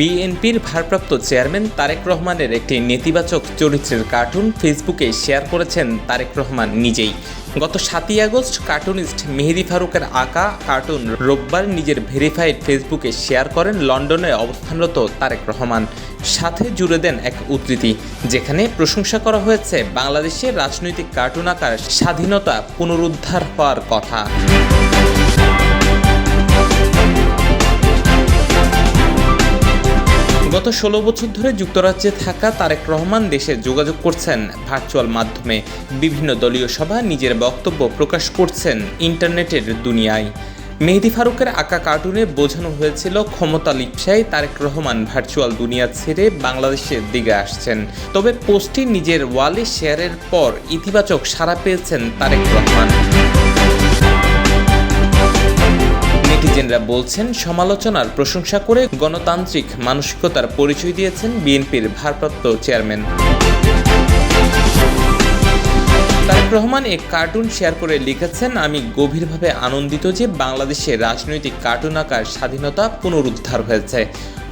বিএনপির ভারপ্রাপ্ত চেয়ারম্যান তারেক রহমানের একটি নেতিবাচক চরিত্রের কার্টুন ফেসবুকে শেয়ার করেছেন তারেক রহমান নিজেই। গত সাতই আগস্ট কার্টুনিস্ট মেহেদি ফারুকের আঁকা কার্টুন রোববার নিজের ভেরিফাইড ফেসবুকে শেয়ার করেন লন্ডনে অবস্থানরত তারেক রহমান। সাথে জুড়ে দেন এক উদ্ধৃতি, যেখানে প্রশংসা করা হয়েছে বাংলাদেশের রাজনৈতিক কার্টুন আঁকার স্বাধীনতা পুনরুদ্ধার হওয়ার কথা। গত ষোলো বছর ধরে যুক্তরাজ্যে থাকা তারেক রহমান দেশে যোগাযোগ করছেন। ভার্চুয়াল মাধ্যমে বিভিন্ন দলীয় সভা নিজের বক্তব্য প্রকাশ করছেন ইন্টারনেটের দুনিয়ায়। মেহেদি ফারুকের আঁকা কার্টুনে বোঝানো হয়েছিল ক্ষমতা লিপসায় তারেক রহমান ভার্চুয়াল দুনিয়া ছেড়ে বাংলাদেশের দিকে আসছেন। তবে পোস্টটি নিজের ওয়ালে শেয়ারের পর ইতিবাচক সাড়া পেয়েছেন তারেক রহমান। নেটিজেনরা বলছেন সমালোচনার প্রশংসা করে গণতান্ত্রিক মানসিকতার পরিচয় দিয়েছেন বিএনপির ভারপ্রাপ্ত চেয়ারম্যান। রহমান এক কার্টুন শেয়ার করে লিখেছেন, আমি গভীরভাবে আনন্দিত যে বাংলাদেশে রাজনৈতিক কার্টুন আঁকার স্বাধীনতা পুনরুদ্ধার হয়েছে।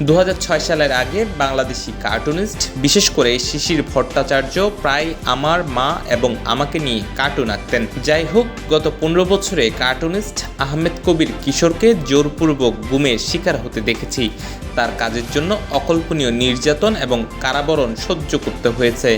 দু হাজার ছয় সালের আগে বাংলাদেশি কার্টুনিস্ট, বিশেষ করে শিশির ভট্টাচার্য, প্রায় আমার মা এবং আমাকে নিয়ে কার্টুন আঁকতেন। যাই হোক, গত পনেরো বছরে কার্টুনিস্ট আহমেদ কবির কিশোরকে জোরপূর্বক গুমের শিকার হতে দেখেছি। তার কাজের জন্য অকল্পনীয় নির্যাতন এবং কারাবরণ সহ্য করতে হয়েছে।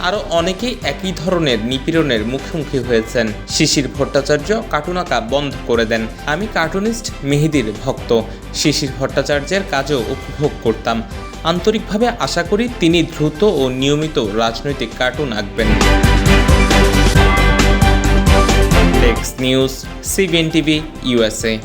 আরও অনেকেই একই ধরনের নিপীড়নের মুখোমুখি হয়েছেন। শিশির ভট্টাচার্য কার্টুন আঁকা বন্ধ করে দেন। আমি কার্টুনিস্ট মেহেদির ভক্ত। শিশির ভট্টাচার্যের কাজও উপভোগ করতাম। আন্তরিকভাবে আশা করি তিনি দ্রুত ও নিয়মিত রাজনৈতিক কার্টুন আঁকবেন। News CBN TV USA